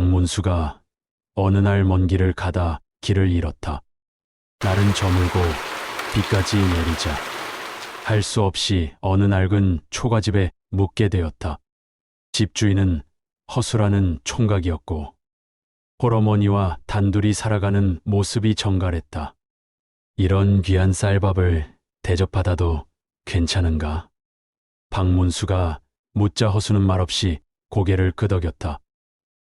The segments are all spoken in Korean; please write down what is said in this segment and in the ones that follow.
박문수가 어느 날 먼 길을 가다 길을 잃었다. 날은 저물고 비까지 내리자 할 수 없이 어느 낡은 초가집에 묵게 되었다. 집주인은 허수라는 총각이었고 홀어머니와 단둘이 살아가는 모습이 정갈했다. 이런 귀한 쌀밥을 대접받아도 괜찮은가? 박문수가 묻자 허수는 말없이 고개를 끄덕였다.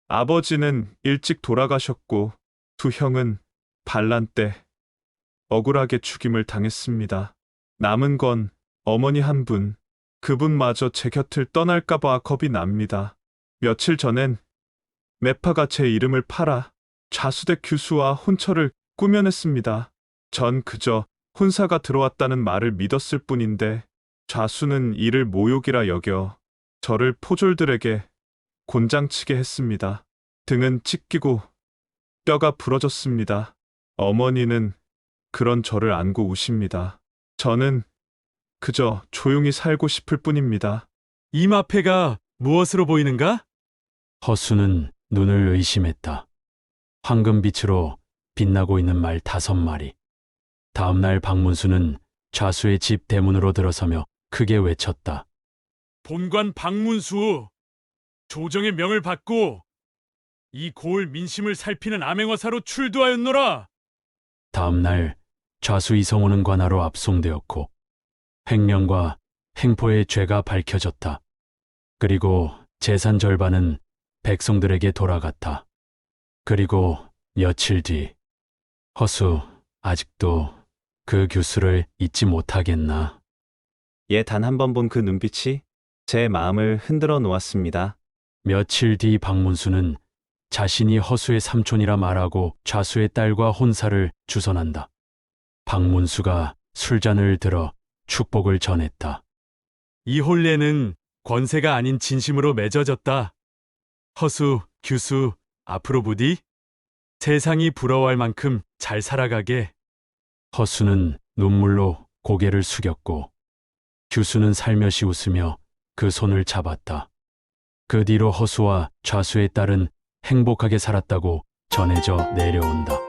아버지는 일찍 돌아가셨고 두 형은 반란 때 억울하게 죽임을 당했습니다. 남은 건 어머니 한 분, 그분마저 제 곁을 떠날까봐 겁이 납니다. 며칠 전엔 매파가 제 이름을 팔아 좌수대 규수와 혼처를 꾸며냈습니다. 전 그저 혼사가 들어왔다는 말을 믿었을 뿐인데 좌수는 이를 모욕이라 여겨 저를 포졸들에게 곤장치게 했습니다. 등은 찢기고 뼈가 부러졌습니다. 어머니는 그런 저를 안고 우십니다. 저는 그저 조용히 살고 싶을 뿐입니다. 이 마패가 무엇으로 보이는가? 허수는 눈을 의심했다. 황금빛으로 빛나고 있는 말 다섯 마리. 다음 날 박문수는 좌수의 집 대문으로 들어서며 크게 외쳤다. 본관 박문수 조정의 명을 받고 이 고을 민심을 살피는 암행어사로 출두하였노라. 다음 날 좌수 이성호는 관하로 압송되었고 횡령과 행포의 죄가 밝혀졌다. 그리고 재산 절반은 백성들에게 돌아갔다. 그리고 며칠 뒤 허수 아직도 그 교수를 잊지 못하겠나. 얘 단 한 번 본 그 눈빛이 제 마음을 흔들어 놓았습니다. 며칠 뒤 박문수는 자신이 허수의 삼촌이라 말하고 좌수의 딸과 혼사를 주선한다. 박문수가 술잔을 들어 축복을 전했다. 이 혼례는 권세가 아닌 진심으로 맺어졌다. 허수, 규수, 앞으로 부디 세상이 부러워할 만큼 잘 살아가게. 허수는 눈물로 고개를 숙였고 규수는 살며시 웃으며 그 손을 잡았다. 그 뒤로 허수와 좌수의 딸은 행복하게 살았다고 전해져 내려온다.